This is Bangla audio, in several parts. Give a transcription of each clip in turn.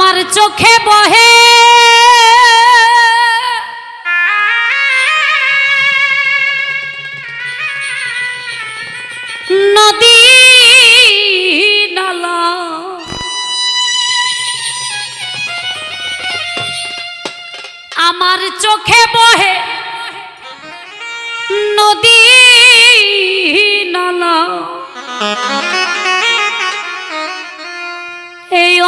আমার চোখে বহে। নদী নালা। আমার চোখে বহে। নদী নালা।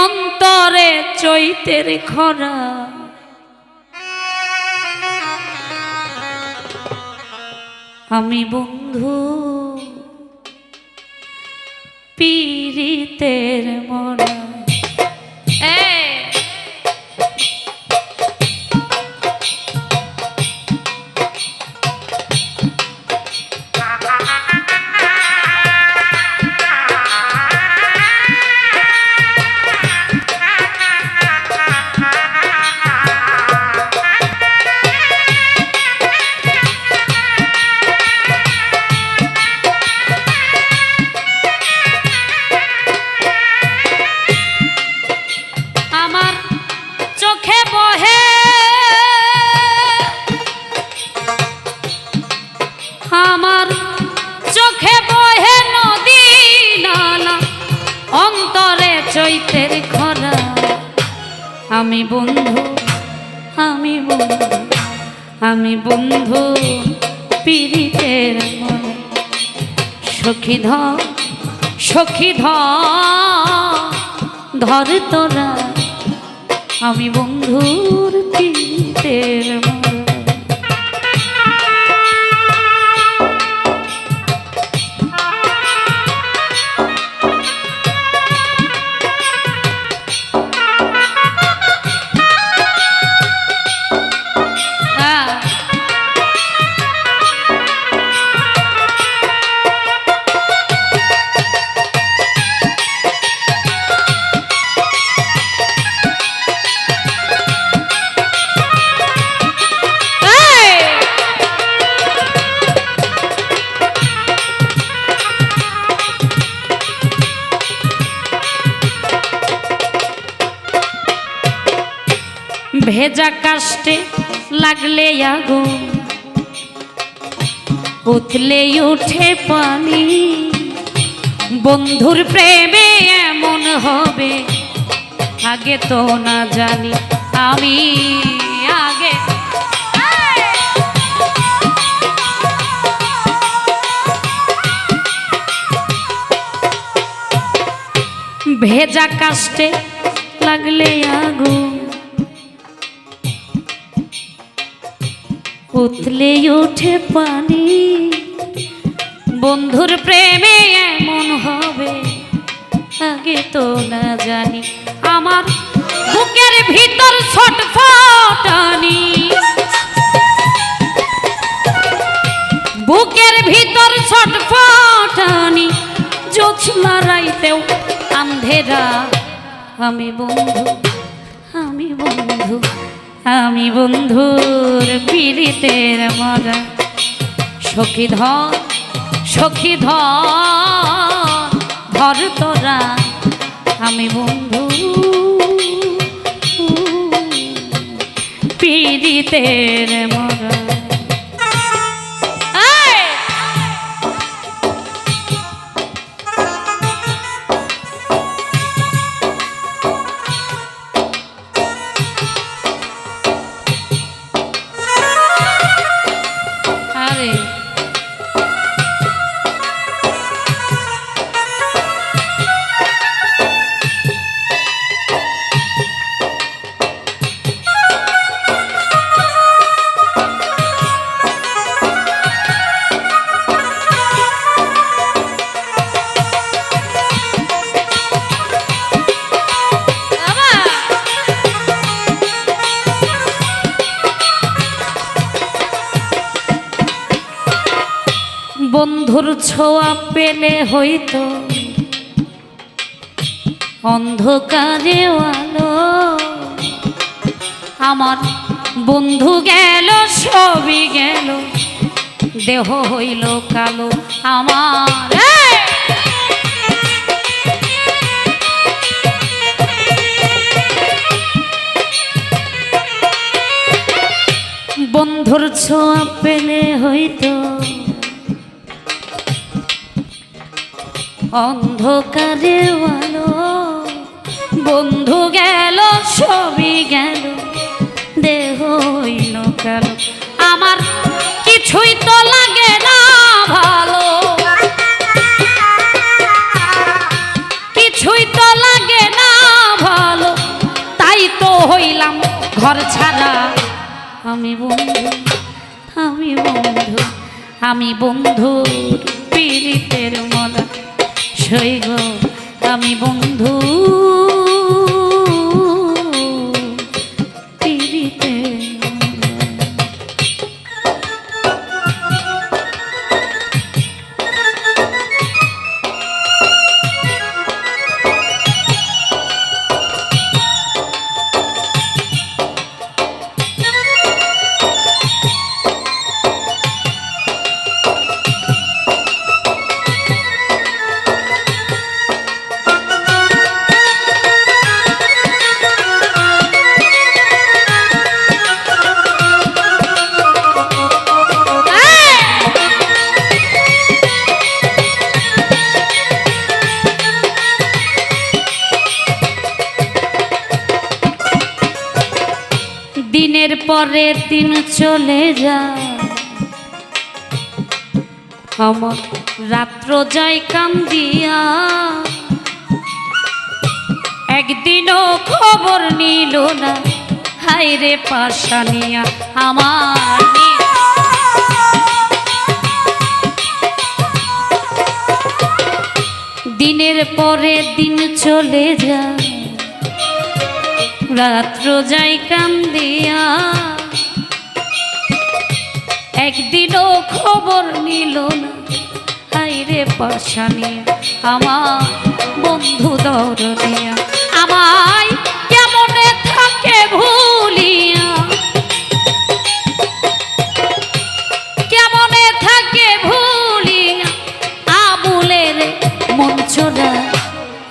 অন্তরে চৈতের খরা। আমি বন্ধু আমার চোখে বহে নদী নালা, অন্তরে চৈতের খরা। আমি বন্ধু আমি বন্ধু আমি বন্ধু পীড়িতের মন। সখী ধর সখী ধর তোরা। আমি বন্ধুর পীড়িতের মন। ভেজা কাষ্টে লাগলে আগুন। উঠলে উঠে পানি। বন্ধুর প্রেমে এমন হবে, আগে তো না জানি আমি আগে। ভেজা কাষ্টে লাগলে আগুন। উতলে ওঠে পানি। বন্ধুর প্রেমে এমন হবে, আগে তো না জানি। আমার বুকের ভিতর ছটফটানি বুকের ভিতর ছটফটানি জোছনা রাইতেও আন্ধেরা, আমি বন্ধু আমি বন্ধু। আমি বন্ধুর পীড়িতের মজা। সখী ধর সখী ধর তোরা। আমি বন্ধু পীড়িতের মরা ছোঁয়া পেলে হইতো অন্ধকারে আলো। আমার বন্ধু গেল, সবই গেল, দেহ হইল কালো আমার। বন্ধুর ছোঁয়া পেলে হইতো অন্ধকারে আলো। বন্ধু গেল সবই গেল, দেহ হইল কালো। আমার কিছুই তো লাগে না ভালো। কিছুই তো লাগে না ভালো। তাই তো হইলাম ঘর ছাড়া। আমি বন্ধু আমি বন্ধু, আমি বন্ধুর পীড়িতের মলা সৈগ আমি বন্ধু। পীড়িতের দিনের পরে দিন চলে যায় আমার রাত্র যায় কান্দিয়া একদিনও খবর নিল না। হাইরে পাশানিয়া আমার দিনের পরে দিন চলে যায় রাত্র যাই কান্দিয়া একদিনও খবর নিল না। হাইরে পাশানিয়া আমার বন্ধু দরদিয়া। আমায় কেমনে থাকে ভুলিয়া? কেমনে থাকে ভুলিয়া? আবুলের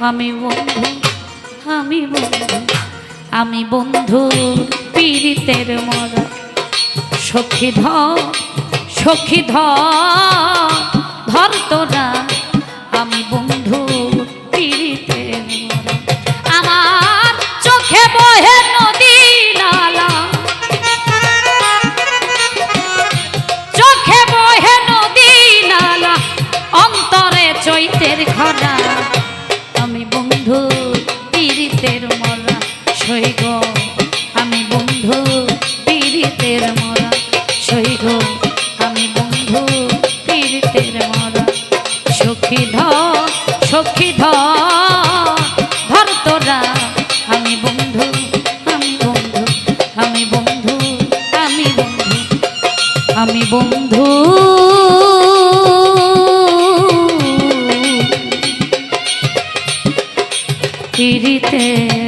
আমি বন্ধু আমি বন্ধু আমি বন্ধু পীড়িতের মরা। সখী ধর সখী ধর ধর তোরা আমি বন্ধুর আমি বন্ধু। পীড়িতের